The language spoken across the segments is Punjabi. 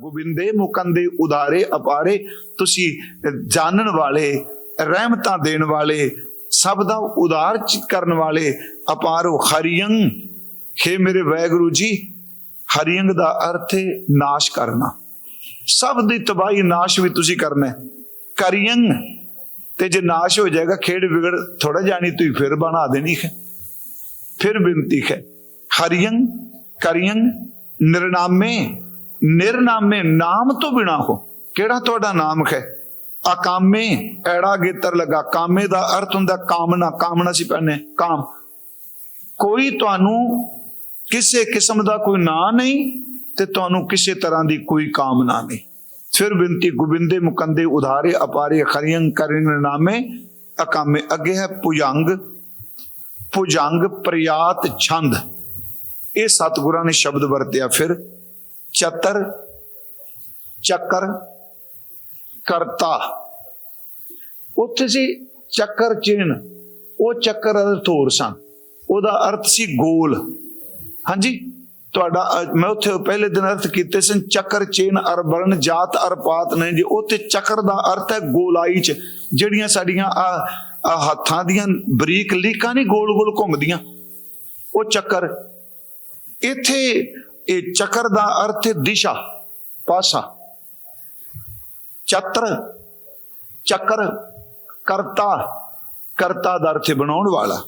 ਗੋਬਿੰਦੇ ਮੁਕੰਦੇ ਉਦਾਰੇ ਅਪਾਰੇ, ਤੁਸੀਂ ਜਾਣਨ ਵਾਲੇ, ਰਹਿਮਤਾਂ ਦੇਣ ਵਾਲੇ, ਸਭ ਦਾ ਉਦਾਰ ਚਿਤ ਕਰਨ ਵਾਲੇ ਅਪਾਰੋ ਹਰੀਅੰ हे ਮੇਰੇ ਵੈਗੁਰੂ ਜੀ, ਹਰੀਅੰਗ ਦਾ ਅਰਥ ਹੈ ਨਾਸ਼ ਕਰਨਾ। ਸਭ ਦੀ ਤਬਾਹੀ ਨਾਸ਼ ਵੀ ਤੁਸੀਂ ਕਰਨਾ ਹੈ। ਕਰੀਅੰ ਤੇ ਜੇ ਨਾਸ਼ ਹੋ ਜਾਏਗਾ, ਖੇਡ ਵਿਗੜ ਥੋੜਾ ਜਾਣੀ, ਤੁਸੀਂ ਫਿਰ ਬਣਾ ਦੇਣੀ ਹੈ। ਫਿਰ ਬੇਨਤੀ ਹੈ। ਹਰੀਅੰ ਕਰੀਅੰ ਨਿਰਨਾਮੇ ਨਿਰਨਾਮੇ ਨਾਮ ਤੋਂ ਬਿਨਾ ਹੋ ਕਿਹੜਾ ਤੁਹਾਡਾ ਨਾਮ ਹੈ? ਅਕਾਮੇ, ਐੜਾ ਗੇਤਰ ਲਗਾ। ਕਾਮੇ ਦਾ ਅਰਥ ਹੁੰਦਾ ਕਾਮਨਾ। ਕਾਮਨਾ ਸੀ ਪਹਿਨੇ ਕਾਮ। ਕੋਈ ਤੁਹਾਨੂੰ ਕਿਸੇ ਕਿਸਮ ਦਾ ਕੋਈ ਨਾਂ ਨਹੀਂ ਤੇ ਤੁਹਾਨੂੰ ਕਿਸੇ ਤਰ੍ਹਾਂ ਦੀ ਕੋਈ ਕਾਮਨਾ ਨਹੀਂ। ਫਿਰ ਬਿੰਤੀ ਗੋਬਿੰਦੇ ਮੁਕੰਦੇ ਉਧਾਰੇ ਅਪਾਰੇ ਖਰੀਆਂ ਕਰਨ ਨਾਮੇ। ਅਕਾਮੇ ਅੱਗੇ ਹੈ ਪੁਜੰਗ ਪੁਜੰਗ ਪ੍ਰਿਆਤ ਛੰਦ। ਇਹ ਸਤਿਗੁਰਾਂ ਨੇ ਸ਼ਬਦ ਵਰਤਿਆ। ਫਿਰ ਚਤਰ, ਚੱਕਰ, ਕਰਤਾ। ਉੱਥੇ ਸੀ ਚੱਕਰ ਚਿੰਨ ਉਹ ਚੱਕਰ ਅਰਥ ਸਨ। ਉਹਦਾ ਅਰਥ ਸੀ ਗੋਲ। ਹਾਂਜੀ? ਤੁਹਾਡਾ ਮੈਂ ਉੱਥੇ ਪਹਿਲੇ ਦਿਨ ਅਰਥ ਕੀਤੇ ਸਨ, ਚੱਕਰ ਚੇਨ ਅਰਬਰਨ ਜਾਤ, ਅਰਪਾਤ ਨੇ ਜੀ। ਉੱਥੇ ਚੱਕਰ ਦਾ ਅਰਥ ਹੈ ਗੋਲਾਈ ਚ, ਜਿਹੜੀਆਂ ਸਾਡੀਆਂ ਆ ਹੱਥਾਂ ਦੀਆਂ ਬਰੀਕ ਲੀਕਾਂ ਨਹੀਂ ਗੋਲ ਗੋਲ ਘੁੰਮਦੀਆਂ। ਉਹ ਚੱਕਰ। ਇੱਥੇ ਇਹ ਚੱਕਰ ਦਾ ਅਰਥ ਦਿਸ਼ਾ, ਪਾਸਾ। ਚਤਰ, ਚੱਕਰ, ਕਰਤਾ। ਕਰਤਾ ਦਾ ਅਰਥ ਬਣਾਉਣ ਵਾਲਾ।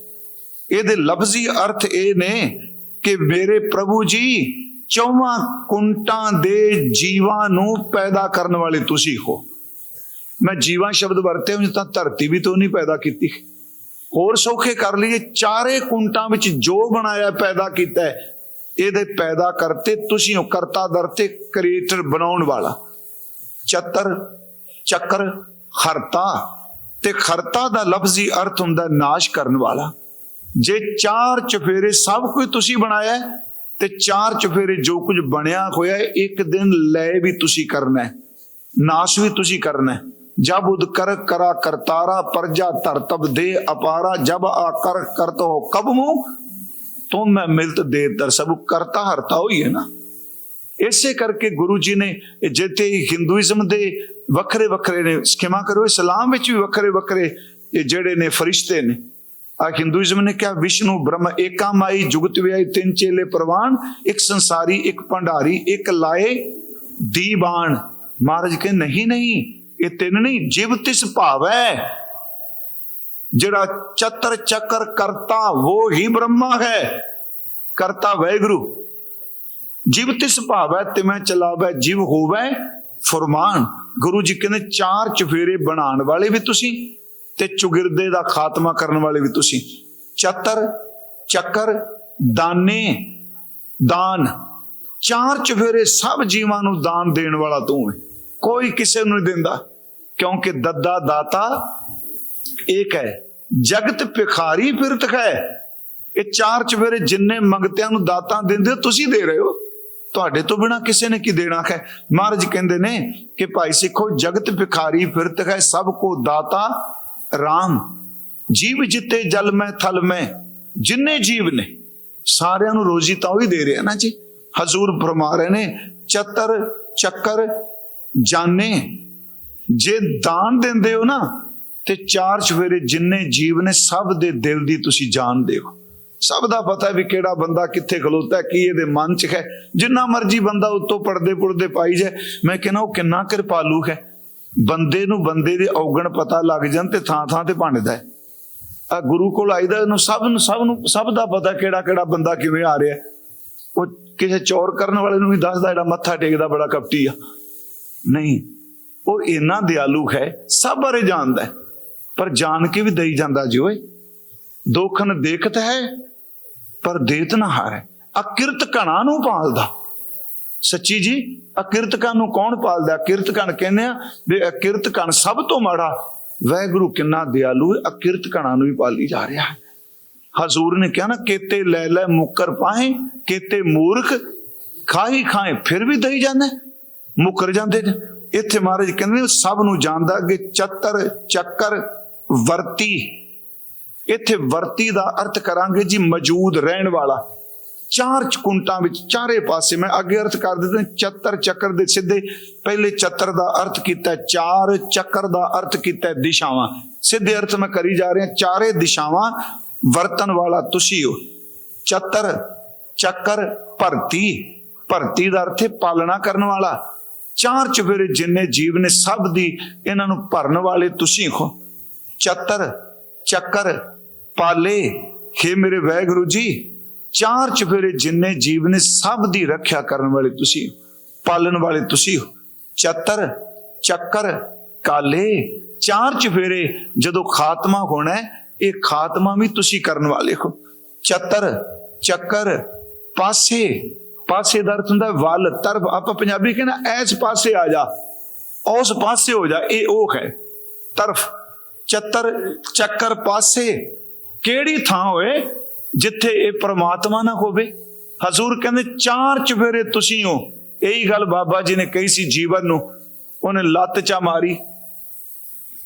ਇਹਦੇ ਲਫ਼ਜ਼ੀ ਅਰਥ ਇਹ ਨੇ ਕਿ ਮੇਰੇ ਪ੍ਰਭੂ ਜੀ, ਚੌਵਾਂ ਕੁੰਟਾਂ ਦੇ ਜੀਵਾਂ ਨੂੰ ਪੈਦਾ ਕਰਨ ਵਾਲੇ ਤੁਸੀਂ ਹੋ। ਮੈਂ ਜੀਵਾਂ ਸ਼ਬਦ ਵਰਤੇ ਹੁਣ ਤਾਂ ਧਰਤੀ ਵੀ ਤੋਂ ਨਹੀਂ ਪੈਦਾ ਕੀਤੀ। ਹੋਰ ਸੌਖੇ ਕਰ ਲਈਏ, ਚਾਰੇ ਕੁੰਟਾਂ ਵਿੱਚ ਜੋ ਬਣਾਇਆ, ਪੈਦਾ ਕੀਤਾ ਇਹਦੇ ਪੈਦਾ ਕਰਤੇ, ਤੁਸੀਂ ਹੋ ਕਰਤਾ ਦਰਤੇ ਕ੍ਰੀਏਟਰ ਬਣਾਉਣ ਵਾਲਾ। ਚਤਰ, ਚੱਕਰ, ਖਰਤਾ। ਤੇ ਖਰਤਾ ਦਾ ਲਫ਼ਜ਼ੀ ਅਰਥ ਹੁੰਦਾ ਨਾਸ਼ ਕਰਨ ਵਾਲਾ। ਜੇ ਚਾਰ ਚਫੇਰੇ ਸਭ ਕੁਝ ਤੁਸੀਂ ਬਣਾਇਆ ਤੇ ਚਾਰ ਚਫੇਰੇ ਜੋ ਕੁਝ ਬਣਿਆ ਹੋਇਆ ਇੱਕ ਦਿਨ ਲੈ ਵੀ ਤੁਸੀਂ ਕਰਨਾ ਹੈ, ਨਾਸ਼ ਵੀ ਤੁਸੀਂ ਕਰਨਾ ਹੈ। ਜਬ ਉਦ ਕਰਾ ਕਰਤਾਰਾ, ਪਰਜਾ ਧਰਤਬ ਦੇ ਅਪਾਰਾ, ਜਬ ਆ ਕਰ ਕਰਤੋ ਕਬ ਮੂੰ ਤੁਮ ਮੈਂ ਮਿਲਤ ਦੇ ਸਭ ਕਰਤਾ ਹਰਤਾ ਹੋਈ ਹੈ ਨਾ। ਇਸੇ ਕਰਕੇ ਗੁਰੂ ਜੀ ਨੇ ਜਿੱਥੇ ਹਿੰਦੂਇਜ਼ਮ ਦੇ ਵੱਖਰੇ ਵੱਖਰੇ ਨੇ ਖਿਮਾ ਕਰੋ, ਇਸਲਾਮ ਵਿੱਚ ਵੀ ਵੱਖਰੇ ਵੱਖਰੇ ਜਿਹੜੇ ਨੇ ਫਰਿਸ਼ਤੇ ਨੇ ਆ ਹਿੰਦੂਇਜ਼ਮ ਨੇ ਕਿਹਾ, ਵਿਸ਼ਨੂੰ, ਬ੍ਰਹਮ, ਏਕਾ ਮਾਈ, ਜੁਗਤ ਵਿਆਈ ਤਿੰਨ ਚੇਲੇ ਪ੍ਰਵਾਨ, ਇੱਕ ਸੰਸਾਰੀ, ਇੱਕ ਭੰਡਾਰੀ, ਇੱਕ ਲਾਏ ਦੀਵਾਨ ਮਹਾਰਾਜ ਕਹਿੰਦੇ, ਨਹੀਂ ਨਹੀਂ, ਇਹ ਤਿੰਨ ਨਹੀਂ, ਜਿਵ ਤਿਸ ਭਾਵ ਹੈ ਜਿਹੜਾ ਚਤਰ ਚੱਕਰ ਕਰਤਾ, ਉਹ ਹੀ ਬ੍ਰਹਮਾ ਹੈ। ਕਰਤਾ ਵੈਗੁਰੂ। ਜਿਵ ਤਿਸ ਭਾਵੈ ਤਿਮੈ ਚਲਾਵੈ, ਜਿਵ ਹੋਵੈ, ਫਰਮਾਨ। ਗੁਰੂ ਜੀ ਕਹਿੰਦੇ, ਚਾਰ ਚਫੇਰੇ ਬਣਾਉਣ ਵਾਲੇ ਵੀ ਤੁਸੀਂ ਤੇ ਚੁਗਿਰਦੇ ਦਾ ਖਾਤਮਾ ਕਰਨ ਵਾਲੇ ਵੀ ਤੁਸੀਂ। ਚਤਰ, ਚੱਕਰ, ਦਾਨੇ, ਦਾਨ। ਚਾਰ ਚਫੇਰੇ ਸਭ ਜੀਵਾਂ ਨੂੰ ਦਾਨ ਦੇਣ ਵਾਲਾ ਤੂੰ ਹੈ। ਕੋਈ ਕਿਸੇ ਨੂੰ ਨਹੀਂ ਦਿੰਦਾ, ਕਿਉਂਕਿ ਦੱਦਾ ਦਾਤਾ ਇੱਕ ਹੈ ਜਗਤ ਭਿਖਾਰੀ ਫਿਰਤ ਹੈ ਇਹ ਚਾਰ ਚਵੇਰੇ ਜਿੰਨੇ ਮੰਗਤਿਆਂ ਨੂੰ ਦਾਤਾਂ ਦਿੰਦੇ ਹੋ ਤੁਸੀਂ ਦੇ ਰਹੇ ਹੋ ਤੁਹਾਡੇ ਤੋਂ ਬਿਨਾ ਕਿਸੇ ਨੇ ਕੀ ਦੇਣਾ ਹੈ ਮਹਾਰਾਜ ਕਹਿੰਦੇ ਨੇ ਕਿ ਭਾਈ ਸਿੱਖੋ ਜਗਤ ਭਿਖਾਰੀ ਫਿਰਤ ਹੈ ਸਭ ਕੋ ਦਾਤਾ RAM ਜੀਵ ਜਿੱਤੇ ਜਲ ਮੈਂ ਥਲ ਮੈਂ ਜਿੰਨੇ ਜੀਵ ਨੇ ਸਾਰਿਆਂ ਨੂੰ ਰੋਜ਼ੀ ਤਾਂ ਉਹੀ ਦੇ ਰਿਹਾ ਨਾ ਜੀ ਹਜ਼ੂਰ ਫਰਮਾ ਰਹੇ ਨੇ ਚਤਰ ਚੱਕਰ ਜਾਣੇ ਜੇ ਦਾਨ ਦਿੰਦੇ ਹੋ ਨਾ ਤੇ ਚਾਰ ਚਵੇਰੇ ਜਿੰਨੇ ਜੀਵ ਨੇ, ਸਭ ਦੇ ਦਿਲ ਦੀ ਤੁਸੀਂ ਜਾਣਦੇ ਹੋ ਸਭ ਦਾ ਪਤਾ ਵੀ ਕਿਹੜਾ ਬੰਦਾ ਕਿੱਥੇ ਖਲੋਤਾ ਕੀ ਇਹਦੇ ਮਨ 'ਚ ਹੈ। ਜਿੰਨਾ ਮਰਜ਼ੀ ਬੰਦਾ ਉੱਤੋਂ ਪੜਦੇ ਪੁੜਦੇ ਪਾਈ ਜਾਏ। ਮੈਂ ਕਹਿੰਦਾ, ਉਹ ਕਿੰਨਾ ਕਿਰਪਾਲੂ ਹੈ। ਬੰਦੇ ਨੂੰ ਬੰਦੇ ਦੇ ਔਗਣ ਪਤਾ ਲੱਗ ਜਾਣ ਤੇ ਥਾਂ ਥਾਂ ਤੇ ਭੰਡਦਾ ਹੈ। ਆ ਗੁਰੂ ਕੋਲ ਆਈਦਾ, ਉਹਨੂੰ ਸਭ ਨੂੰ ਸਭ ਨੂੰ, ਸਭ ਦਾ ਪਤਾ ਕਿਹੜਾ ਕਿਹੜਾ ਬੰਦਾ ਕਿਵੇਂ ਆ ਰਿਹਾ ਉਹ ਕਿਸੇ ਚੋਰ ਕਰਨ ਵਾਲੇ ਨੂੰ ਵੀ ਦੱਸਦਾ, ਜਿਹੜਾ ਮੱਥਾ ਟੇਕਦਾ, ਬੜਾ ਕਪਟੀ ਆ। ਨਹੀਂ, ਉਹ ਇੰਨਾ ਦਿਆਲੂ ਹੈ, ਸਭ ਬਾਰੇ ਜਾਣਦਾ ਹੈ। ਪਰ ਜਾਣ ਕੇ ਵੀ ਦਈ ਜਾਂਦਾ ਜੀ ਓਏ। ਦੋਖਨ ਦੇਖਤ ਹੈ, ਪਰ ਦੇਤ ਨਾ ਹਾਰੇ। ਅਕਿਰਤ ਕਣਾ ਨੂੰ ਪਾਲਦਾ। ਸੱਚੀ ਜੀ, ਅਕਿਰਤ ਕਣ ਨੂੰ ਕੌਣ ਪਾਲਦਾ? ਅਕਿਰਤ ਕਣ ਕਹਿੰਦੇ ਆ ਵੀ ਅਕਿਰਤ ਕਣ ਸਭ ਤੋਂ ਮਾੜਾ। ਵੈਗੁਰੂ ਕਿੰਨਾ ਦਿਆਲੂ ਅਕਿਰਤ ਕਣਾ ਨੂੰ ਵੀ ਪਾਲੀ ਜਾ ਰਿਹਾ ਹੈ। ਹਜ਼ੂਰ ਨੇ ਕਿਹਾ ਨਾ, ਕੇਤੇ ਲੈ ਲੈ ਮੁਕਰ ਪਾਹੇ, ਕੇਤੇ ਮੂਰਖ ਖਾਹੀ ਖਾਏ ਫਿਰ ਵੀ ਦਈ ਜਾਂਦਾ ਮੁਕਰ ਜਾਂਦੇ ਨੇ। ਇੱਥੇ ਮਹਾਰਾਜ ਕਹਿੰਦੇ ਸਭ ਨੂੰ ਜਾਣਦਾ ਕਿ ਚੱਤਰ, ਚੱਕਰ ਵਰਤੀ। ਇੱਥੇ ਵਰਤੀ ਦਾ ਅਰਥ ਕਰਾਂਗੇ ਜੀ ਮੌਜੂਦ ਰਹਿਣ ਵਾਲਾ। ਚਾਰ ਚਕੁੰਟਾਂ ਵਿੱਚ ਚਾਰੇ ਪਾਸੇ ਮੈਂ ਅੱਗੇ ਅਰਥ ਕਰ ਦਿੱਤਾ, ਚੱਤਰ ਚੱਕਰ ਦੇ ਸਿੱਧੇ। ਪਹਿਲੇ ਚੱਤਰ ਦਾ ਅਰਥ ਕੀਤਾ, ਚਾਰ ਚੱਕਰ ਦਾ ਅਰਥ ਕੀਤਾ ਦਿਸ਼ਾਵਾਂ। ਸਿੱਧੇ ਅਰਥ ਮੈਂ ਕਰੀ ਜਾ ਰਿਹਾ, ਚਾਰੇ ਦਿਸ਼ਾਵਾਂ ਵਰਤਨ ਵਾਲਾ ਤੁਸੀਂ ਹੋ। ਚੱਤਰ, ਚੱਕਰ, ਭਰਤੀ। ਭਰਤੀ ਦਾ ਅਰਥ ਹੈ ਪਾਲਣਾ ਕਰਨ ਵਾਲਾ। ਚਾਰ ਚਫੇਰੇ ਜਿੰਨੇ ਜੀਵ ਨੇ ਸਭ ਦੀ, ਇਹਨਾਂ ਨੂੰ ਭਰਨ ਵਾਲੇ ਤੁਸੀਂ ਹੋ। ਚੱਤਰ, ਚੱਕਰ, ਪਾਲੇ। हे ਮੇਰੇ ਵੈਗੁਰੂ ਜੀ, ਚਾਰ ਚੁਫੇਰੇ ਜਿੰਨੇ ਜੀਵ ਨੇ, ਸਭ ਦੀ ਰੱਖਿਆ ਕਰਨ ਵਾਲੇ ਤੁਸੀਂ ਪਾਲਣ ਵਾਲੇ ਤੁਸੀਂ ਹੋ। ਚੱਤਰ, ਚੱਕਰ, ਕਾਲੇ। ਚਾਰ ਚੁਫੇਰੇ ਜਦੋਂ ਖਾਤਮਾ ਹੋਣਾ ਇਹ ਖਾਤਮਾ ਵੀ ਤੁਸੀਂ ਕਰਨ ਵਾਲੇ ਹੋ। ਚੱਤਰ, ਚੱਕਰ, ਪਾਸੇ। ਪਾਸੇ ਦਾ ਅਰਥ ਹੁੰਦਾ ਵੱਲ, ਤਰਫ। ਆਪਾਂ ਪੰਜਾਬੀ ਕਹਿੰਦਾ ਐਸ ਪਾਸੇ ਆ ਜਾ। ਉਸ ਪਾਸੇ ਹੋ ਜਾ, ਇਹ ਉਹ ਹੈ। ਤਰਫ। ਚੱਤਰ ਚੱਕਰ ਪਾਸੇ ਕਿਹੜੀ ਥਾਂ ਹੋਏ ਜਿੱਥੇ ਇਹ ਪ੍ਰਮਾਤਮਾ ਨਾ ਹੋਵੇ? ਹਜ਼ੂਰ ਕਹਿੰਦੇ, ਚਾਰ ਚਫੇਰੇ ਤੁਸੀਂ ਹੋ। ਇਹੀ ਗੱਲ ਬਾਬਾ ਜੀ ਨੇ ਕਹੀ ਸੀ ਜੀਵਨ ਨੂੰ। ਉਹਨੇ ਲੱਤ ਚਾ ਮਾਰੀ।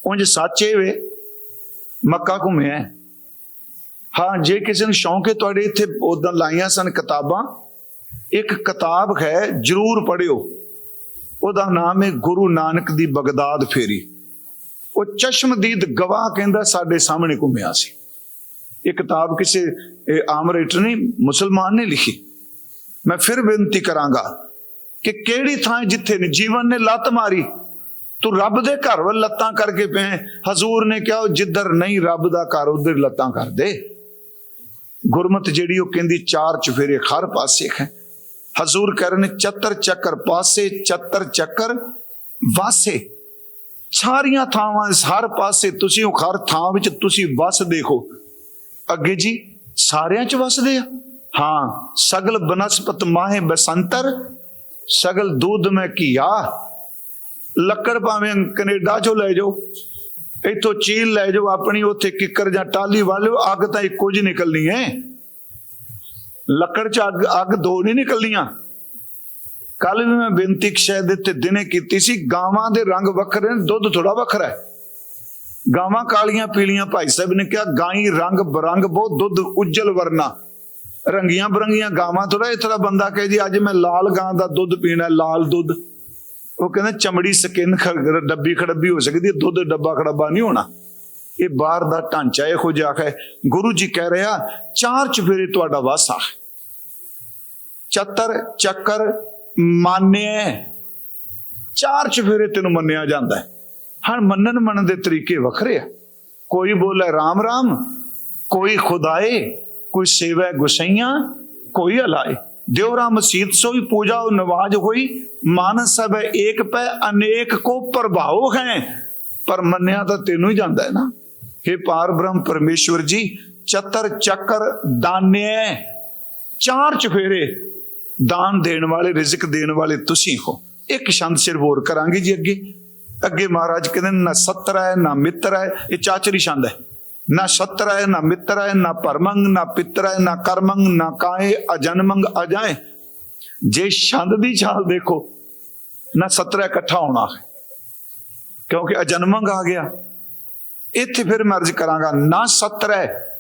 ਉਂਝ ਸੱਚੇ ਵੇ, ਮੱਕਾ ਘੁੰਮਿਆ ਹਾਂ। ਜੇ ਕਿਸੇ ਨੂੰ ਸ਼ੌਂਕ ਹੈ, ਤੁਹਾਡੇ ਇੱਥੇ ਉਦੋਂ ਲਾਈਆਂ ਸਨ ਕਿਤਾਬਾਂ। ਇੱਕ ਕਿਤਾਬ ਹੈ, ਜਰੂਰ ਪੜਿਓ ਉਹਦਾ ਨਾਮ ਹੈ ਗੁਰੂ ਨਾਨਕ ਦੀ ਬਗਦਾਦ ਫੇਰੀ। ਉਹ ਚਸ਼ਮਦੀਦ ਗਵਾਹ ਕਹਿੰਦਾ ਸਾਡੇ ਸਾਹਮਣੇ ਘੁੰਮਿਆ ਸੀ। ਇਹ ਕਿਤਾਬ ਕਿਸੇ, ਇਹ ਆਮ ਰਾਈਟਰ ਨਹੀਂ ਮੁਸਲਮਾਨ ਨੇ ਲਿਖੀ। ਮੈਂ ਫਿਰ ਬੇਨਤੀ ਕਰਾਂਗਾ ਕਿ ਕਿਹੜੀ ਥਾਂ ਜਿੱਥੇ ਨੇ, ਜੀਵਨ ਨੇ ਲੱਤ ਮਾਰੀ, ਤੂੰ ਰੱਬ ਦੇ ਘਰ ਵੱਲ ਲੱਤਾਂ ਕਰਕੇ ਪਏ ਹਜ਼ੂਰ ਨੇ ਕਿਹਾ, ਉਹ ਜਿੱਧਰ ਨਹੀਂ ਰੱਬ ਦਾ ਘਰ, ਉਧਰ ਲੱਤਾਂ ਕਰ ਦੇ। ਗੁਰਮਤ ਜਿਹੜੀ ਉਹ ਕਹਿੰਦੀ, ਚਾਰ ਚਫੇਰੇ ਹਰ ਪਾਸੇ ਹੈ ਹਜ਼ੂਰ ਕਰਨ ਚੱਤਰ ਚੱਕਰ ਪਾਸੇ, ਚੱਤਰ ਚੱਕਰ ਵਾਸੇ। ਸਾਰੀਆਂ ਥਾਵਾਂ ਹਰ ਪਾਸੇ ਤੁਸੀਂ ਉਹ ਹਰ ਥਾਂ ਵਿੱਚ ਤੁਸੀਂ ਵਸ ਦੇਖੋ। ਅੱਗੇ ਜੀ, ਸਾਰਿਆਂ ਚ ਵਸਦੇ ਆ? ਹਾਂ, ਸਗਲ ਬਨਸਪਤ ਮਾਹੇ ਬਸੰਤਰ, ਸਗਲ ਦੁੱਧ ਮੈਂ ਕੀਆ ਲੱਕੜ ਭਾਵੇਂ ਕੈਨੇਡਾ ਚੋਂ ਲੈ ਜਾਓ, ਇੱਥੋਂ ਚੀਲ ਲੈ ਜਾਓ, ਆਪਣੀ ਉੱਥੇ ਕਿੱਕਰ ਜਾਂ ਟਾਲੀ ਵਾਲਿਓ ਅੱਗ ਤਾਂ ਇੱਕੋ ਜਿਹੀ ਨਿਕਲਣੀ ਹੈ। ਲੱਕੜ ਚ ਅੱਗ ਅੱਗ ਦੋ ਨਹੀਂ ਨਿਕਲਣੀਆਂ। ਕੱਲ ਵੀ ਮੈਂ ਬੇਨਤੀ ਸ਼ਾਇਦ ਇੱਥੇ ਦਿਨੇ ਕੀਤੀ ਸੀ, ਗਾਵਾਂ ਦੇ ਰੰਗ ਵੱਖਰੇ ਨੇ, ਦੁੱਧ ਥੋੜਾ ਵੱਖਰਾ ਹੈ। ਗਾਵਾਂ ਕਾਲੀਆਂ, ਪੀਲੀਆਂ, ਭਾਈ ਸਾਹਿਬ ਨੇ ਕਿਹਾ, ਗਾਈ ਰੰਗ ਬਰੰਗ ਬਹੁਤ, ਦੁੱਧ ਉਜਲ ਵਰਨਾ। ਰੰਗੀਆਂ ਬਰੰਗੀਆਂ ਗਾਵਾਂ ਥੋੜਾ ਇਸ ਤਰ੍ਹਾਂ ਬੰਦਾ ਕਹੇ ਜੀ, ਅੱਜ ਮੈਂ ਲਾਲ ਗਾਂ ਦਾ ਦੁੱਧ ਪੀਣਾ, ਲਾਲ ਦੁੱਧ। ਉਹ ਕਹਿੰਦਾ ਚਮੜੀ ਸਕਿਨ ਡੱਬੀ ਖੜੱਬੀ ਹੋ ਸਕਦੀ ਹੈ, ਦੁੱਧ ਡੱਬਾ ਖੜੱਬਾ ਨਹੀਂ ਹੋਣਾ। ਇਹ ਬਾਹਰ ਦਾ ਢਾਂਚਾ ਇਹੋ ਜਿਹਾ ਹੈ। ਗੁਰੂ ਜੀ ਕਹਿ ਰਿਹਾ ਚਾਰ ਚਫੇਰੇ ਤੁਹਾਡਾ ਵਾਸਾ ਚੱਤਰ, ਚੱਕਰ ਮਾਨਿਆ ਚਾਰ ਚਫੇਰੇ ਤੈਨੂੰ ਮੰਨਿਆ ਜਾਂਦਾ ਹੈ। ਹਾਂ ਮੰਨਣ ਮੰਨਣ ਦੇ ਤਰੀਕੇ ਵੱਖਰੇ ਆ। ਕੋਈ ਬੋਲੇ ਰਾਮ ਰਾਮ, ਕੋਈ ਖੁਦਾਏ, ਕੋਈ ਸੇਵੈ ਗੁਸਈਆਂ, ਕੋਈ ਹਲਾਏ ਦਿਉ ਰਾਮ ਮਸੀਤ ਸੋਈ ਪੂਜਾ ਉਹ ਨਵਾਜ ਹੋਈ। ਮਾਨਸ ਸਭ ਏਕ ਪੈ ਅਨੇਕ ਕੋ ਪ੍ਰਭਾਵ ਹੈ। ਪਰ ਮੰਨਿਆ ਤਾਂ ਤੈਨੂੰ ਹੀ ਜਾਂਦਾ ਹੈ ਨਾ। हे ਪਾਰ ਬ੍ਰਹਮ ਪਰਮੇਸ਼ਵਰ ਜੀ, ਚਤਰ ਚੱਕਰ ਦਾਨਿਆ ਚਾਰ ਚਫੇਰੇ ਦਾਨ ਦੇਣ ਵਾਲੇ, ਰਿਜ਼ਕ ਦੇਣ ਵਾਲੇ ਤੁਸੀਂ ਹੋ। ਇੱਕ ਛੰਦ ਸਿਰ ਹੋਰ ਕਰਾਂਗੇ ਜੀ ਅੱਗੇ। ਅੱਗੇ ਮਹਾਰਾਜ ਕਹਿੰਦੇ ਨਾ ਸੱਤਰ ਹੈ ਨਾ ਮਿੱਤਰ ਹੈ ਇਹ ਚਾਚਰੀ ਛੰਦ ਹੈ। ਨਾ ਸੱਤਰ ਹੈ ਨਾ ਮਿੱਤਰ ਹੈ ਨਾ ਪਰਮੰਗ ਨਾ ਪਿੱਤਰ ਹੈ ਨਾ ਕਰਮੰਗ, ਨਾ ਕਾਏ ਅਜਨਮੰਗ, ਅਜਾਏ। ਜੇ ਛੰਦ ਦੀ ਛਾਲ ਦੇਖੋ, ਨਾ ਸੱਤਰ ਇਕੱਠਾ ਹੋਣਾ ਹੈ। ਕਿਉਂਕਿ ਅਜਨਮੰਗ ਆ ਗਿਆ। ਇੱਥੇ ਫਿਰ ਮੈਂ ਕਰਾਂਗਾ, ਨਾ ਸੱਤਰ ਹੈ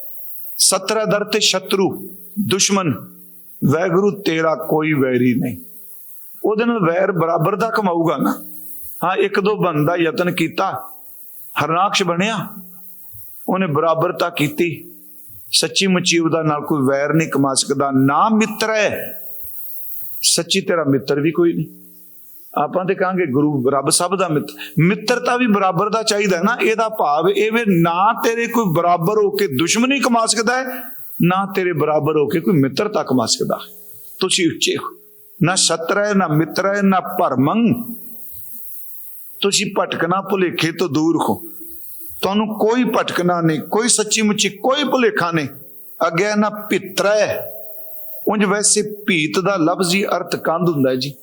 ਸੱਤਰ ਦਰ ਤੇ ਸ਼ਤਰੂ ਦੁਸ਼ਮਣ ਵੈਗੁਰੂ ਤੇਰਾ ਕੋਈ ਵੈਰੀ ਨਹੀਂ। ਉਹਦੇ ਨਾਲ ਵੈਰ ਬਰਾਬਰ ਦਾ ਕਮਾਊਗਾ ਨਾ। ਹਾਂ, ਇੱਕ ਦੋ ਬੰਦਾ ਯਤਨ ਕੀਤਾ, ਹਰਨਾਕਸ਼ ਬਣਿਆ। ਉਹਨੇ ਬਰਾਬਰਤਾ ਕੀਤੀ। ਸੱਚੀ ਮੁੱਚੀ ਉਹਦਾ ਨਾਲ ਕੋਈ ਵੈਰ ਨਹੀਂ ਕਮਾ ਸਕਦਾ, ਨਾ ਮਿੱਤਰ ਹੈ। ਸੱਚੀ ਤੇਰਾ ਮਿੱਤਰ ਵੀ ਕੋਈ ਨਹੀਂ। ਆਪਾਂ ਤੇ ਕਹਾਂਗੇ ਗੁਰੂ ਰੱਬ ਸਭ ਦਾ ਮਿੱਤਰ। ਮਿੱਤਰਤਾ ਵੀ ਬਰਾਬਰ ਦਾ ਚਾਹੀਦਾ ਨਾ, ਇਹਦਾ ਭਾਵ ਇਹ ਵੀ ਨਾ ਤੇਰੇ ਕੋਈ ਬਰਾਬਰ ਹੋ ਕੇ ਦੁਸ਼ਮਣੀ ਕਮਾ ਸਕਦਾ ਹੈ ਨਾ ਤੇਰੇ ਬਰਾਬਰ ਹੋ ਕੇ ਕੋਈ ਮਿੱਤਰਤਾ ਕਮਾ ਸਕਦਾ ਤੁਸੀਂ ਉੱਚੇ ਹੋ। ਨਾ ਸਤਰ ਹੈ, ਨਾ ਮਿੱਤਰ ਹੈ, ਨਾ ਭਰਮੰ। ਤੁਸੀਂ ਭਟਕਣਾ ਭੁਲੇਖੇ ਤੋਂ ਦੂਰ ਹੋ। ਤੁਹਾਨੂੰ ਕੋਈ ਭਟਕਣਾ ਨਹੀਂ, ਕੋਈ ਸੱਚੀ ਮੁੱਚੀ ਕੋਈ ਭੁਲੇਖਾ ਨਹੀਂ। ਅੱਗੇ ਨਾ ਪਿੱਤਰ ਹੈ। ਉਂਝ ਵੈਸੇ ਭੀਤ ਦਾ ਲਫ਼ਜ਼ ਹੀ ਅਰਥ ਕੰਧ ਹੁੰਦਾ ਜੀ।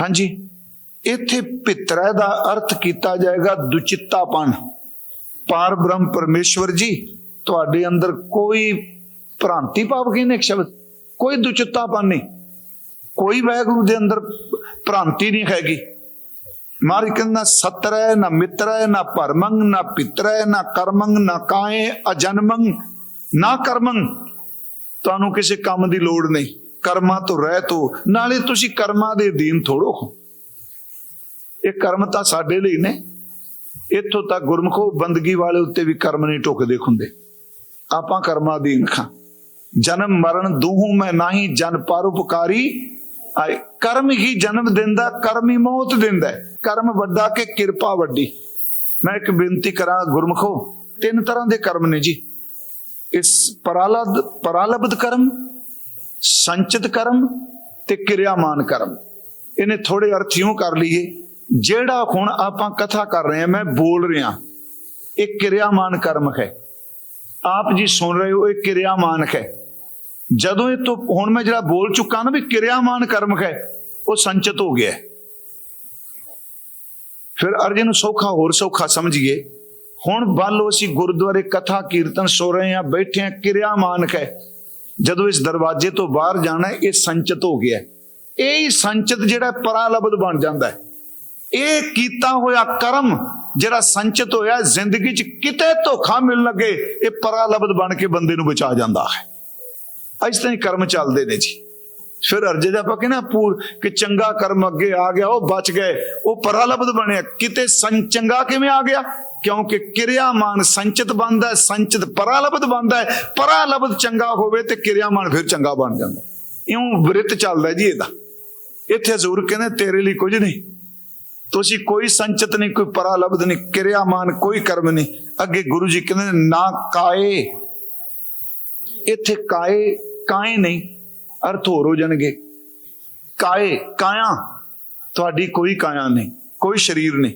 ਹਾਂਜੀ, ਇੱਥੇ ਪਿੱਤਰਾ ਦਾ ਅਰਥ ਕੀਤਾ ਜਾਏਗਾ ਦੁਚਿੱਤਾਪਨ। ਪਾਰ ਬ੍ਰਹਮ ਪਰਮੇਸ਼ਵਰ ਜੀ, ਤੁਹਾਡੇ ਅੰਦਰ ਕੋਈ ਭ੍ਰਾਂਤੀ ਭਾਵ ਕਹਿੰਦੇ ਇੱਕ ਸ਼ਬਦ, ਕੋਈ ਦੁਚਿੱਤਾਪਨ ਨਹੀਂ। ਕੋਈ ਵੈਗੁਰੂ ਦੇ ਅੰਦਰ ਭ੍ਰਾਂਤੀ ਨਹੀਂ ਹੈਗੀ। ਮਾਰੀ ਕਹਿੰਦਾ, ਸਤਰ ਹੈ ਨਾ ਮਿੱਤਰ ਹੈ ਨਾ ਪਰਮੰਗ ਨਾ ਪਿੱਤਰ ਹੈ ਨਾ ਕਰਮੰਗ, ਨਾ ਕਾਏ, ਅਜਨਮੰਗ, ਨਾ ਕਰਮੰਗ। ਤੁਹਾਨੂੰ ਕਿਸੇ ਕੰਮ ਦੀ ਲੋੜ ਨਹੀਂ। ਕਰਮਾਂ ਤੋਂ ਰਹਿਤ ਹੋ ਨਾਲੇ ਤੁਸੀਂ ਕਰਮਾਂ ਦੇ ਅਧੀਨ ਥੋੜੋ ਹੋ। ਇਹ ਕਰਮ ਤਾਂ ਸਾਡੇ ਲਈ ਨੇ। ਇੱਥੋਂ ਤੱਕ ਗੁਰਮਖੋ ਬੰਦਗੀ ਵਾਲੇ ਉੱਤੇ ਵੀ ਕਰਮ ਨਹੀਂ ਟੁਕਦੇ ਖੁੰਦੇ ਆਪਾਂ ਕਰਮਾਂ ਅਧੀਨ ਖਾਂ। ਜਨਮ ਮਰਨ ਦੂਹੂ ਮੈਂ ਨਹੀਂ ਜਨ ਪਰਉਪਕਾਰੀ ਆਏ ਕਰਮ ਹੀ ਜਨਮ ਦਿੰਦਾ, ਕਰਮ ਹੀ ਮੌਤ ਦਿੰਦਾ ਕਰਮ ਵੱਡਾ ਕਿ ਕਿਰਪਾ ਵੱਡੀ। ਮੈਂ ਇੱਕ ਬੇਨਤੀ ਕਰਾਂ ਗੁਰਮਖੋ, ਤਿੰਨ ਤਰ੍ਹਾਂ ਦੇ ਕਰਮ ਨੇ ਜੀ। ਇਸ ਪਰਾਲਬ ਪਰਾਲਬਧ ਕਰਮ, ਸੰਚਿਤ ਕਰਮ ਤੇ ਕਿਰਿਆਮਾਨ ਕਰਮ। ਇਹਨੇ ਥੋੜੇ ਅਰਥ ਇਉਂ ਕਰ ਲਈਏ, ਜਿਹੜਾ ਹੁਣ ਆਪਾਂ ਕਥਾ ਕਰ ਰਹੇ ਹਾਂ, ਮੈਂ ਬੋਲ ਰਿਹਾ। ਇਹ ਕਿਰਿਆਮਾਨ ਕਰਮ ਹੈ। ਆਪ ਜੀ ਸੁਣ ਰਹੇ ਹੋ, ਇਹ ਕਿਰਿਆਮਾਨ ਹੈ। ਜਦੋਂ ਇਹ ਤੋਂ ਹੁਣ ਮੈਂ ਜਿਹੜਾ ਬੋਲ ਚੁੱਕਾ ਨਾ ਵੀ ਕਿਰਿਆਮਾਨ ਕਰਮ ਹੈ, ਉਹ ਸੰਚਿਤ ਹੋ ਗਿਆ ਫਿਰ ਅਰਜਨ ਨੂੰ ਸੌਖਾ, ਹੋਰ ਸੌਖਾ ਸਮਝੀਏ। ਹੁਣ ਬਾਲੋ ਅਸੀਂ ਗੁਰਦੁਆਰੇ ਕਥਾ, ਕੀਰਤਨ ਸੋ ਰਹੇ ਹਾਂ, ਬੈਠੇ ਹਾਂ, ਕਿਰਿਆਮਾਨ ਹੈ। ਜਦੋਂ ਇਸ ਦਰਵਾਜ਼ੇ ਤੋਂ ਬਾਹਰ ਜਾਣਾ ਇਹ ਸੰਚਿਤ ਹੋ ਗਿਆ ਇਹ ਹੀ ਸੰਚਿਤ ਜਿਹੜਾ ਪਰਾਲਬਧ ਬਣ ਜਾਂਦਾ ਹੈ। ਇਹ ਕੀਤਾ ਹੋਇਆ ਕਰਮ ਜਿਹੜਾ ਸੰਚਿਤ ਹੋਇਆ, ਜ਼ਿੰਦਗੀ 'ਚ ਕਿਤੇ ਧੋਖਾ ਮਿਲਣ ਲੱਗੇ, ਇਹ ਪਰਾਲਬਦ ਬਣ ਕੇ ਬੰਦੇ ਨੂੰ ਬਚਾ ਜਾਂਦਾ ਹੈ। ਇਸ ਤਰ੍ਹਾਂ ਹੀ ਕਰਮ ਚੱਲਦੇ ਨੇ ਜੀ। ਫਿਰ ਅਰਜੇ ਦਾ ਆਪਾਂ ਕਹਿੰਦੇ ਪੂਰ ਕਿ ਚੰਗਾ ਕਰਮ ਅੱਗੇ ਆ ਗਿਆ, ਉਹ ਬਚ ਗਏ, ਉਹ ਪਰਾਲਬਧ ਬਣਿਆ। ਕਿਤੇ ਸੰ, ਚੰਗਾ ਕਿਵੇਂ ਆ ਗਿਆ? ਕਿਉਂਕਿ ਕਿਰਿਆਮਾਨ ਸੰਚਿਤ ਬਣਦਾ ਸੰਚਿਤ ਪਰਾਲਬਧ ਬਣਦਾ ਹੈ। ਪਰਾਲਬਧ ਚੰਗਾ ਹੋਵੇ ਤੇ ਕਿਰਿਆਮਾਨ ਫਿਰ ਚੰਗਾ ਬਣ ਜਾਂਦਾ ਇਉਂ ਬ੍ਰਿਤ ਚੱਲਦਾ ਜੀ ਇਹਦਾ। ਇੱਥੇ ਹਜ਼ੂਰ ਕਹਿੰਦੇ, ਤੇਰੇ ਲਈ ਕੁਝ ਨਹੀਂ। ਤੁਸੀਂ ਕੋਈ ਸੰਚਿਤ ਨਹੀਂ, ਕੋਈ ਪਰਾਲਬਧ ਨਹੀਂ, ਕਿਰਿਆਮਾਨ ਕੋਈ ਕਰਮ ਨਹੀਂ। ਅੱਗੇ ਗੁਰੂ ਜੀ ਕਹਿੰਦੇ ਨਾ ਕਾਏ ਇੱਥੇ ਕਾਏ ਕਾਏ ਨਹੀਂ, ਅਰਥ ਹੋਰ ਹੋ ਜਾਣਗੇ। ਕਾਏ, ਕਾਇਆ, ਤੁਹਾਡੀ ਕੋਈ ਕਾਇਆ ਨਹੀਂ, ਕੋਈ ਸਰੀਰ ਨਹੀਂ।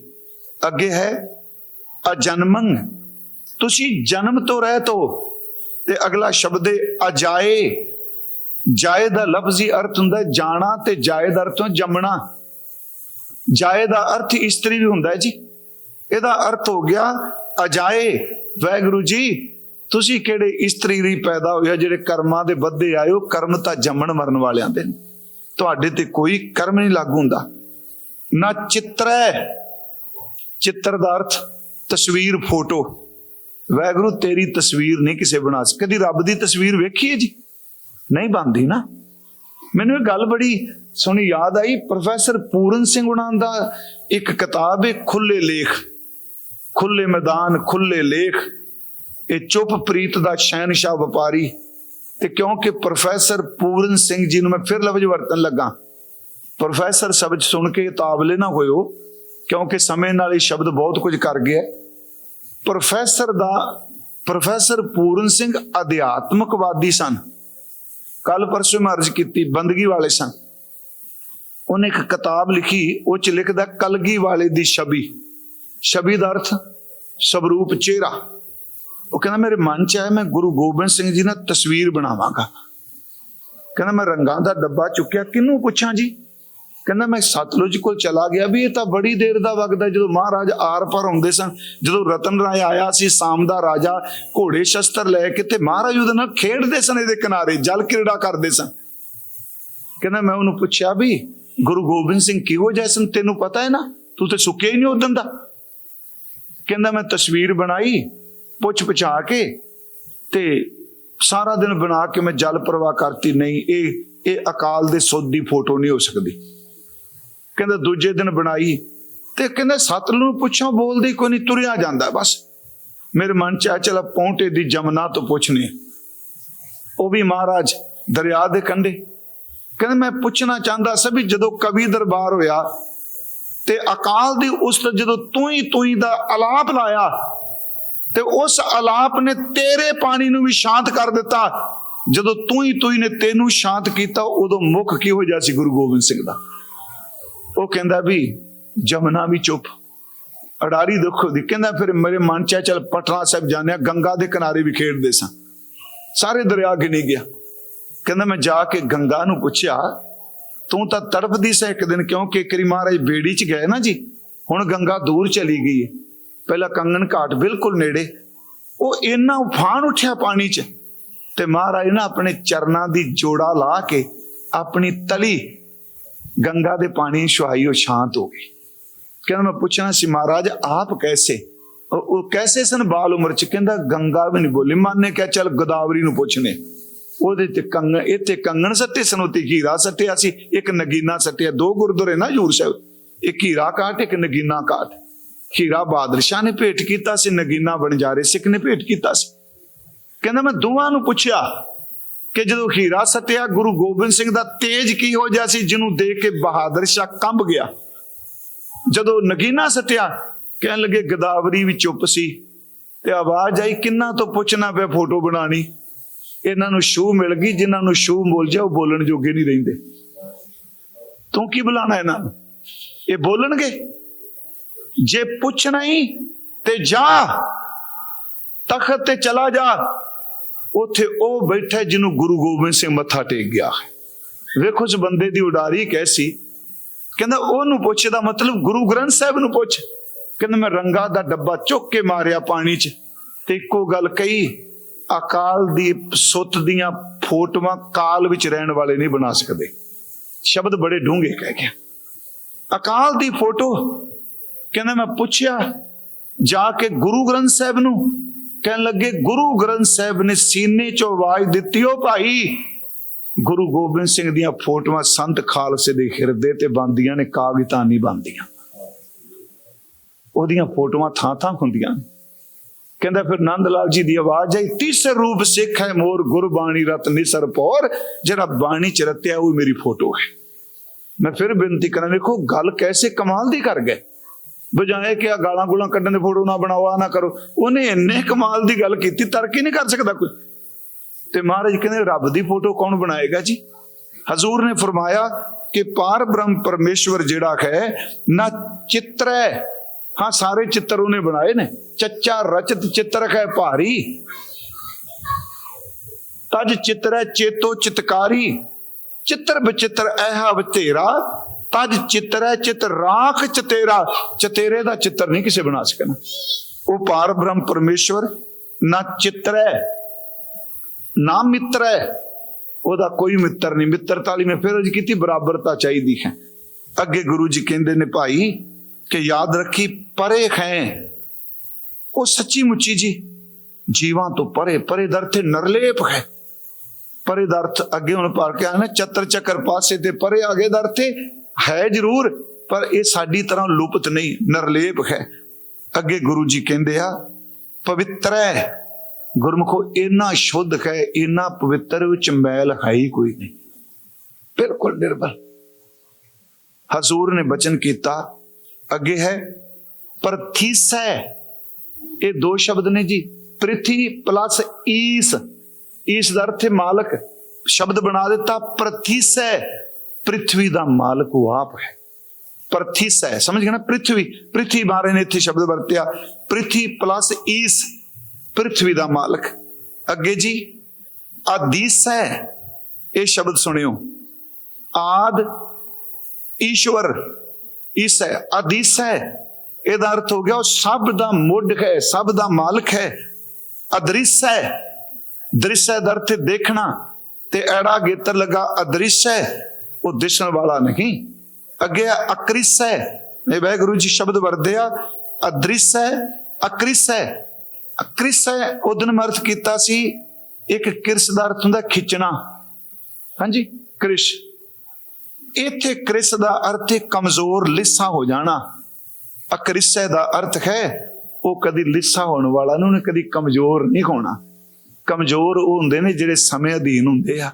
ਅੱਗੇ ਹੈ ਅਜਨਮੰ। ਤੁਸੀਂ ਜਨਮ ਤੋਂ ਰਹਿਤ ਹੋ ਤੇ ਅਗਲਾ ਸ਼ਬਦ ਹੈ ਅਜਾਏ। ਜਾਏ ਦਾ ਲਫ਼ਜ਼ੀ ਅਰਥ ਹੁੰਦਾ ਜਾਣਾ ਤੇ ਜਾਏ ਦਾ ਅਰਥ ਹੁੰਦਾ ਜੰਮਣਾ। ਜਾਏ ਦਾ ਅਰਥ ਇਸਤਰੀ ਵੀ ਹੁੰਦਾ ਹੈ ਜੀ। ਇਹਦਾ ਅਰਥ ਹੋ ਗਿਆ ਅਜਾਏ। ਵੈਗੁਰੂ ਜੀ ਤੁਸੀਂ ਕਿਹੜੇ ਇਸਤਰੀ ਲਈ ਪੈਦਾ ਹੋਇਆ ਜਿਹੜੇ ਕਰਮਾਂ ਦੇ ਬੱਧੇ ਆਏ ਹੋ, ਕਰਮ ਤਾਂ ਜੰਮਣ ਮਰਨ ਵਾਲਿਆਂ ਦੇ ਨੇ। ਤੁਹਾਡੇ ਤੇ ਕੋਈ ਕਰਮ ਨਹੀਂ ਲਾਗੂ ਹੁੰਦਾ। ਨਾ ਚਿੱਤਰੈ ਚਿੱਤਰ ਦਾ ਅਰਥ, ਤਸਵੀਰ, ਫੋਟੋ। ਵੈਗੁਰੂ ਤੇਰੀ ਤਸਵੀਰ ਨਹੀਂ ਕਿਸੇ ਬਣਾ ਸਕ ਕਦੀ ਰੱਬ ਦੀ ਤਸਵੀਰ ਵੇਖੀ ਹੈ ਜੀ? ਨਹੀਂ ਬਣਦੀ ਨਾ। ਮੈਨੂੰ ਇਹ ਗੱਲ ਬੜੀ ਸੋਹਣੀ ਯਾਦ ਆਈ। ਪ੍ਰੋਫੈਸਰ ਪੂਰਨ ਸਿੰਘ ਉਹਨਾਂ ਦਾ ਇੱਕ ਕਿਤਾਬ ਹੈ ਖੁੱਲੇ ਲੇਖ। ਖੁੱਲੇ ਮੈਦਾਨ ਖੁੱਲੇ ਲੇਖ। ਇਹ ਚੁੱਪ ਪ੍ਰੀਤ ਦਾ ਸ਼ਹਿਨशाह ਵਪਾਰੀ ਤੇ ਕਿਉਂਕਿ ਪ੍ਰੋਫੈਸਰ ਪੂਰਨ ਸਿੰਘ ਜੀ ਨੂੰ ਮੈਂ ਫਿਰ ਲਫ਼ਜ਼ ਵਰਤਣ ਲੱਗਾ। ਪ੍ਰੋਫੈਸਰ ਸ਼ਬਦ ਸੁਣ ਕੇ ਤਾਬਲੇ ਨਾ ਹੋਇਓ, ਕਿਉਂਕਿ ਸਮੇਂ ਨਾਲ ਇਹ ਸ਼ਬਦ ਬਹੁਤ ਕੁਝ ਕਰ ਗਿਆ। ਪ੍ਰੋਫੈਸਰ ਦਾ, ਪ੍ਰੋਫੈਸਰ ਪੂਰਨ ਸਿੰਘ ਅਧਿਆਤਮਕਵਾਦੀ ਸਨ। ਕੱਲ ਪਰਸੋਂ ਮੈਂ ਅਰਜ਼ ਕੀਤੀ, ਬੰਦਗੀ ਵਾਲੇ ਸਨ। ਉਹਨੇ ਇੱਕ ਕਿਤਾਬ ਲਿਖੀ, ਉਹ ਚ ਲਿਖਦਾ, ਕਲਗੀ ਵਾਲੇ ਦੀ ਛਬੀ। ਛਬੀ ਦਾ ਅਰਥ, ਸਵਰੂਪ ਚਿਹਰਾ। ਉਹ ਕਹਿੰਦਾ, ਮੇਰੇ ਮਨ ਚ ਆਇਆ, ਮੈਂ ਗੁਰੂ ਗੋਬਿੰਦ ਸਿੰਘ ਜੀ ਨਾਲ ਤਸਵੀਰ ਬਣਾਵਾਂਗਾ। ਕਹਿੰਦਾ, ਮੈਂ ਰੰਗਾਂ ਦਾ ਡੱਬਾ ਚੁੱਕਿਆ, ਕਿਹਨੂੰ ਪੁੱਛਾਂ ਜੀ? ਕਹਿੰਦਾ, ਮੈਂ ਸਤਲੁਜ ਕੋਲ ਚਲਾ ਗਿਆ ਵੀ, ਇਹ ਤਾਂ ਬੜੀ ਦੇਰ ਦਾ ਵਕਤ ਹੈ, ਜਦੋਂ ਮਹਾਰਾਜ ਆਰ ਪਰ ਹੁੰਦੇ ਸਨ, ਜਦੋਂ ਰਤਨ ਰਾਏ ਆਇਆ ਸੀ, ਸਾਮ ਦਾ ਰਾਜਾ ਘੋੜੇ ਸ਼ਸਤਰ ਲੈ ਕੇ ਤੇ ਮਹਾਰਾਜ ਉਹਦੇ ਨਾਲ ਖੇਡਦੇ ਸਨ ਇਹਦੇ ਕਿਨਾਰੇ, ਜਲ ਕਿਰੜਾ ਕਰਦੇ ਸਨ। ਕਹਿੰਦਾ, ਮੈਂ ਉਹਨੂੰ ਪੁੱਛਿਆ ਵੀ, ਗੁਰੂ ਗੋਬਿੰਦ ਸਿੰਘ ਕਿਹੋ ਜਿਹਾ ਸਨ ਤੈਨੂੰ ਪਤਾ ਹੈ ਨਾ? ਤੂੰ ਤੇ ਸੁੱਕਿਆ ਹੀ ਨਹੀਂ ਉਦੋਂ ਦਾ? ਕਹਿੰਦਾ, ਮੈਂ ਤਸਵੀਰ ਬਣਾਈ ਪੁੱਛ ਪਛਾ ਕੇ ਤੇ ਸਾਰਾ ਦਿਨ ਬਣਾ ਕੇ ਮੈਂ ਜਲ ਪ੍ਰਵਾਹ ਕਰਤੀ, ਨਹੀਂ, ਇਹ ਇਹ ਅਕਾਲ ਦੇ ਸੁੱਧ ਦੀ ਫੋਟੋ ਨਹੀਂ ਹੋ ਸਕਦੀ। ਕਹਿੰਦਾ ਦੂਜੇ ਦਿਨ ਬਣਾਈ, ਤੇ ਕਹਿੰਦਾ ਸਤਲੁਜ ਨੂੰ ਪੁੱਛਾਂ, ਬੋਲਦੀ ਕੋਈ ਨਹੀਂ, ਤੁਰਿਆ ਜਾਂਦਾ, ਬਸ। ਮੇਰੇ ਮਨ ਚ ਆ ਚਲਾ ਪੌਂਟੇ ਦੀ ਜਮਨਾ ਤੋਂ ਪੁੱਛਨੇ ਉਹ ਵੀ ਮਹਾਰਾਜ ਦਰਿਆ ਦੇ ਕੰਢੇ। ਕਹਿੰਦਾ ਮੈਂ ਪੁੱਛਣਾ ਚਾਹੁੰਦਾ ਸੀ ਵੀ ਜਦੋਂ ਕਵੀ ਦਰਬਾਰ ਹੋਇਆ ਤੇ ਅਕਾਲ ਦੀ ਉਸ ਜਦੋਂ ਤੂੰ ਹੀ ਤੂੰ ਹੀ ਦਾ ਅਲਾਪ ਲਾਇਆ ਤੇ ਉਸ ਅਲਾਪ ਨੇ ਤੇਰੇ ਪਾਣੀ ਨੂੰ ਵੀ ਸ਼ਾਂਤ ਕਰ ਦਿੱਤਾ। ਜਦੋਂ ਤੂੰ ਹੀ ਤੂੰ ਹੀ ਨੇ ਤੈਨੂੰ ਸ਼ਾਂਤ ਕੀਤਾ ਉਦੋਂ ਮੁਖ ਕਿਹੋ ਜਿਹਾ ਸੀ ਗੁਰੂ ਗੋਬਿੰਦ ਸਿੰਘ ਦਾ? ਉਹ ਕਹਿੰਦਾ ਵੀ ਜਮਨਾ ਵੀ ਚੁੱਪ ਅਡਾਰੀ ਦੁੱਖ ਦੀ ਕਹਿੰਦਾ ਫਿਰ ਮੇਰੇ ਮਨ ਚ ਆਇਆ, ਚੱਲ ਪਟਨਾ ਸਾਹਿਬ ਜਾਣਿਆ ਗੰਗਾ ਦੇ ਕਿਨਾਰੇ ਵੀ ਖੇਡਦੇ ਸਾਂ। ਸਾਰੇ ਦਰਿਆ ਗਿਣੀ ਗਿਆ। ਕਹਿੰਦਾ ਮੈਂ ਜਾ ਕੇ ਗੰਗਾ ਨੂੰ ਪੁੱਛਿਆ ਤੂੰ ਤਾਂ ਤੜਫਦੀ ਸੈ ਇੱਕ ਦਿਨ ਕਿਉਂਕਿ ਕਰੀ ਮਹਾਰਾਜ ਬੇੜੀ ਚ ਗਏ ਨਾ ਜੀ ਹੁਣ ਗੰਗਾ ਦੂਰ ਚਲੀ ਗਈ ਹੈ। ਪਹਿਲਾਂ ਕੰਗਨ ਘਾਟ ਬਿਲਕੁਲ ਨੇੜੇ, ਉਹ ਇੰਨਾ ਉਫਾਨ ਉੱਠਿਆ ਪਾਣੀ 'ਚ ਤੇ ਮਹਾਰਾਜ ਨਾ ਆਪਣੇ ਚਰਨਾਂ ਦੀ ਜੋੜਾ ਲਾ ਕੇ ਆਪਣੀ ਤਲੀ ਗੰਗਾ ਦੇ ਪਾਣੀ ਛੁਆਈ ਉਹ ਸ਼ਾਂਤ ਹੋ ਗਈ। ਕਹਿੰਦਾ ਮੈਂ ਪੁੱਛਣਾ ਸੀ, ਮਹਾਰਾਜ ਆਪ ਕੈਸੇ? ਉਹ ਕੈਸੇ ਸਨ ਬਾਲ ਉਮਰ ਚ? ਕਹਿੰਦਾ ਗੰਗਾ ਵੀ ਨਹੀਂ ਬੋਲੀ। ਮਨ ਨੇ ਕਿਹਾ, ਚੱਲ ਗੋਦਾਵਰੀ ਨੂੰ ਪੁੱਛਨੇ ਉਹਦੇ ਤੇ ਕੰਗਣ ਇੱਥੇ ਕੰਗਣ ਸੱਤੇ ਸਨ ਉੱਤੇ ਹੀਰਾ ਸੱਟਿਆ ਸੀ, ਇੱਕ ਨਗੀਨਾ ਸੱਟਿਆ ਦੋ ਗੁਰਦੁਆਰੇ ਨਾ ਹਜੂਰ ਸਾਹਿਬ, ਇੱਕ ਹੀਰਾ ਕਾਟ ਇੱਕ ਨਗੀਨਾ ਕਾਟ ਹੀਰਾ ਬਹਾਦਰ ਸ਼ਾਹ ਨੇ ਭੇਟ ਕੀਤਾ ਸੀ, ਨਗੀਨਾ ਬਣਜਾਰੇ ਸਿੱਖ ਨੇ ਭੇਟ ਕੀਤਾ ਸੀ। ਕਹਿੰਦਾ ਮੈਂ ਦੋਵਾਂ ਨੂੰ ਪੁੱਛਿਆ ਕਿ ਜਦੋਂ ਹੀਰਾ ਸੱਟਿਆ ਗੁਰੂ ਗੋਬਿੰਦ ਸਿੰਘ ਦਾ ਤੇਜ ਕੀ ਹੋ ਗਿਆ ਸੀ, ਜਿਹਨੂੰ ਦੇਖ ਕੇ ਬਹਾਦਰ ਸ਼ਾਹ ਕੰਬ ਗਿਆ। ਜਦੋਂ ਨਗੀਨਾ ਸੱਟਿਆ ਕਹਿਣ ਲੱਗੇ, ਗਦਾਵਰੀ ਵੀ ਚੁੱਪ ਸੀ ਤੇ ਆਵਾਜ਼ ਆਈ, ਕਿੰਨਾ ਤੋਂ ਪੁੱਛਣਾ ਪਿਆ ਫੋਟੋ ਬਣਾਣੀ ਇਹਨਾਂ ਨੂੰ ਸ਼ੂ ਮਿਲ ਗਈ, ਜਿਨ੍ਹਾਂ ਨੂੰ ਸ਼ੂ ਮਿਲ ਜਾ ਉਹ ਬੋਲਣ ਜੋਗੇ ਨਹੀਂ ਰਹਿੰਦੇ। ਤੂੰ ਕੀ ਬੁਲਾਣਾ ਇਹਨਾਂ ਨੂੰ? ਇਹ ਬੋਲਣਗੇ? ਜੇ ਪੁੱਛਣਾ ਹੀ ਤੇ ਜਾ, ਤਖਤ ਤੇ ਚਲਾ ਜਾ। ਉੱਥੇ ਉਹ ਬੈਠਾ ਜਿਹਨੂੰ ਗੁਰੂ ਗੋਬਿੰਦ ਸਿੰਘ ਮੱਥਾ ਟੇਕ ਗਿਆ। ਵੇਖੋ ਉਸ ਬੰਦੇ ਦੀ ਉਡਾਰੀ ਕੈਸੀ। ਕਹਿੰਦਾ, ਉਹਨੂੰ ਪੁੱਛਦਾ ਮਤਲਬ ਗੁਰੂ ਗ੍ਰੰਥ ਸਾਹਿਬ ਨੂੰ ਪੁੱਛ। ਕਹਿੰਦਾ, ਮੈਂ ਰੰਗਾ ਦਾ ਡੱਬਾ ਚੁੱਕ ਕੇ ਮਾਰਿਆ ਪਾਣੀ 'ਚ। ਤੇ ਇੱਕੋ ਗੱਲ ਕਹੀ, ਅਕਾਲ ਦੀ ਸੁੱਤ ਦੀਆਂ ਫੋਟੋਆਂ ਕਾਲ ਵਿੱਚ ਰਹਿਣ ਵਾਲੇ ਨਹੀਂ ਬਣਾ ਸਕਦੇ। ਸ਼ਬਦ ਬੜੇ ਡੂੰਘੇ ਕਹਿ ਗਿਆ। ਅਕਾਲ ਦੀ ਫੋਟੋ ਕਹਿੰਦਾ ਮੈਂ ਪੁੱਛਿਆ, ਜਾ ਕੇ ਗੁਰੂ ਗ੍ਰੰਥ ਸਾਹਿਬ ਨੂੰ। ਕਹਿਣ ਲੱਗੇ, ਗੁਰੂ ਗ੍ਰੰਥ ਸਾਹਿਬ ਨੇ ਸੀਨੇ 'ਚੋਂ ਆਵਾਜ਼ ਦਿੱਤੀ ਉਹ ਭਾਈ, ਗੁਰੂ ਗੋਬਿੰਦ ਸਿੰਘ ਦੀਆਂ ਫੋਟੋਆਂ ਸੰਤ ਖਾਲਸੇ ਦੇ ਹਿਰਦੇ ਤੇ ਬੰਦੀਆਂ ਨੇ, ਕਾਗਜ਼ਾਂ ਨਹੀਂ ਬੰਦੀਆਂ ਉਹਦੀਆਂ ਫੋਟੋਆਂ ਥਾਂ ਥਾਂ ਹੁੰਦੀਆਂ ਕਹਿੰਦਾ ਫਿਰ ਨੰਦ ਲਾਲ ਜੀ ਦੀ ਆਵਾਜ਼ ਆਈ ਤੀਸਰ ਰੂਪ ਸਿੱਖ ਹੈ ਮੋਰ ਗੁਰਬਾਣੀ ਰਤ ਨਿਸਰ ਪੌਰ, ਜਿਹੜਾ ਬਾਣੀ ਚ ਰਤਿਆ, ਉਹ ਮੇਰੀ ਫੋਟੋ ਹੈ। ਮੈਂ ਫਿਰ ਬੇਨਤੀ ਕਰਾਂ ਵੇਖੋ ਗੱਲ ਕੈਸੇ ਕਮਾਲ ਦੀ ਕਰ ਗਏ। ਬਜਾਏ ਕਿ ਆ ਗਾਲਾਂ ਗੁਲਾਂ ਕੱਢਣ ਦੇ ਫੋਟੋ ਨਾ ਬਣਾਓ ਆ ਨਾ ਕਰੋ। ਉਹਨੇ ਇੰਨੇ ਕਮਾਲ ਦੀ ਗੱਲ ਕੀਤੀ, ਤਰਕ ਹੀ ਨਹੀਂ ਕਰ ਸਕਦਾ ਕੋਈ। ਤੇ ਮਹਾਰਾਜ ਕਹਿੰਦੇ, ਰੱਬ ਦੀ ਫੋਟੋ ਕੌਣ ਬਣਾਏਗਾ ਜੀ? ਹਜ਼ੂਰ ਨੇ ਫਰਮਾਇਆ ਕਿ ਪਾਰ ਬ੍ਰਹਮ ਪਰਮੇਸ਼ਵਰ ਜਿਹੜਾ ਹੈ, ਨਾ ਚਿੱਤਰ ਹੈ। ਹਾਂ, ਸਾਰੇ ਚਿੱਤਰ ਉਹਨੇ ਬਣਾਏ ਨੇ। ਚੱਚਾ ਰਚਤ ਚਿੱਤਰ ਹੈ ਭਾਰੀ। ਤਜ ਚਿੱਤਰ ਹੈ ਚੇਤੋ ਚਿਤਕਾਰੀ। ਚਿੱਤਰ ਬਚਿੱਤਰ ਐਹਾ ਬਤੇਰਾ ਤਜ ਚਿੱਤਰ ਹੈ ਚਿਤ ਰਾਖ ਚਤੇਰਾ ਚਤੇਰੇ ਦਾ ਚਿੱਤਰ ਨਹੀਂ ਕਿਸੇ ਬਣਾ ਸਕਣਾ ਉਹ ਪਾਰ ਬ੍ਰਹਮ ਪਰਮੇਸ਼ਵਰ ਨਾ ਚਿੱਤਰ ਹੈ ਨਾ ਮਿੱਤਰ ਹੈ ਉਹਦਾ ਕੋਈ ਮਿੱਤਰ ਨਹੀਂ ਮਿੱਤਰਤਾ ਲਈ ਮੈਂ ਫਿਰ ਅਜ ਕੀਤੀ ਬਰਾਬਰਤਾ ਚਾਹੀਦੀ ਹੈ ਅੱਗੇ ਗੁਰੂ ਜੀ ਕਹਿੰਦੇ ਨੇ ਭਾਈ ਕਿ ਯਾਦ ਰੱਖੀ ਪਰੇ ਹੈ ਉਹ ਸੱਚੀ ਮੁੱਚੀ ਜੀ ਜੀਵਾਂ ਤੋਂ ਪਰੇ ਪਰੇ ਦਾ ਅਰਥ ਨਰਲੇਪ ਹੈ ਪਰੇ ਦਾ ਅਰਥ ਅੱਗੇ ਹੁਣ ਪਾਰ ਕੇ ਆਣਾ ਚਤਰ ਚੱਕਰ ਪਾਸੇ ਤੇ ਪਰੇ ਆਗੇ ਦਾ ਅਰਥ ਹੈ ਜ਼ਰੂਰ, ਪਰ ਇਹ ਸਾਡੀ ਤਰ੍ਹਾਂ ਲੁਪਤ ਨਹੀਂ, ਨਰਲੇਪ ਹੈ। ਅੱਗੇ ਗੁਰੂ ਜੀ ਕਹਿੰਦੇ ਆ, ਪਵਿੱਤਰ ਹੈ। ਗੁਰਮੁਖੋ, ਇੰਨਾ ਸ਼ੁੱਧ ਹੈ, ਇੰਨਾ ਪਵਿੱਤਰ ਵਿੱਚ ਮੈਲ ਹੈ ਹੀ ਕੋਈ ਨਹੀਂ। ਬਿਲਕੁਲ ਨਿਰਬਲ ਹਜ਼ੂਰ ਨੇ ਬਚਨ ਕੀਤਾ, ਅੱਗੇ ਹੈ, ਪ੍ਰਥੀਸੈ। ਇਹ ਦੋ ਸ਼ਬਦ ਨੇ ਜੀ। ਪ੍ਰਿਥੀ ਪਲੱਸ ਈਸ। ਈਸ ਦਾ ਅਰਥ ਹੈ ਮਾਲਕ। ਸ਼ਬਦ ਬਣਾ ਦਿੱਤਾ, ਪ੍ਰਥੀਸੈ। ਪ੍ਰਿਥਵੀ ਦਾ ਮਾਲਕ ਉਹ ਆਪ ਹੈ ਪ੍ਰਥਿਸ ਹੈ ਸਮਝ ਗਏ ਨਾ ਪ੍ਰਿਥਵੀ ਪ੍ਰਿਥੀ ਬਾਰੇ ਨੇ ਇੱਥੇ ਸ਼ਬਦ ਵਰਤਿਆ ਪ੍ਰਿਥੀ ਪਲੱਸ ਈਸ ਪ੍ਰਿਥਵੀ ਦਾ ਮਾਲਕ ਅੱਗੇ ਜੀ ਆਦੀਸੈ ਇਹ ਸ਼ਬਦ ਸੁਣਿਓ ਆਦ ਈਸ਼ਵਰ ਇਸ ਹੈ ਅਦੀਸ ਹੈ ਇਹਦਾ ਅਰਥ ਹੋ ਗਿਆ ਉਹ ਸਭ ਦਾ ਮੁੱਢ ਹੈ ਸਭ ਦਾ ਮਾਲਕ ਹੈ ਅਦ੍ਰਿਸ਼ ਹੈ ਦ੍ਰਿਸ਼ ਹੈ ਦਾ ਅਰਥ ਦੇਖਣਾ ਤੇ ਐੜਾ ਗੇਤਰ ਲਗਾ ਅਦ੍ਰਿਸ਼ ਹੈ ਉਹ ਦਿਸਣ ਵਾਲਾ ਨਹੀਂ। ਅੱਗੇ ਅਕ੍ਰਿਸ। ਹੈ ਇਹ ਵਾਹਿਗੁਰੂ ਜੀ ਸ਼ਬਦ ਵਰਦੇ ਆ, ਅਦ੍ਰਿਸ਼ ਹੈ ਅਕ੍ਰਿਸ ਹੈ ਅਕ੍ਰਿਸ ਹੈ ਉਹਦਨ ਅਰਥ ਕੀਤਾ ਸੀ, ਇੱਕ ਕਿਰਸ ਦਾ ਅਰਥ ਹੁੰਦਾ ਖਿੱਚਣਾ। ਹਾਂਜੀ, ਕ੍ਰਿਸ਼। ਇੱਥੇ ਕ੍ਰਿਸ ਦਾ ਅਰਥ ਹੈ ਕਮਜ਼ੋਰ, ਲਿੱਸਾ ਹੋ ਜਾਣਾ। ਅਕ੍ਰਿਸੈ ਦਾ ਅਰਥ ਹੈ, ਉਹ ਕਦੀ ਲਿੱਸਾ ਹੋਣ ਵਾਲਾ ਨੂੰ ਕਦੀ ਕਮਜ਼ੋਰ ਨਹੀਂ ਹੋਣਾ। ਕਮਜ਼ੋਰ ਉਹ ਹੁੰਦੇ ਨੇ ਜਿਹੜੇ ਸਮੇਂ ਅਧੀਨ ਹੁੰਦੇ ਆ।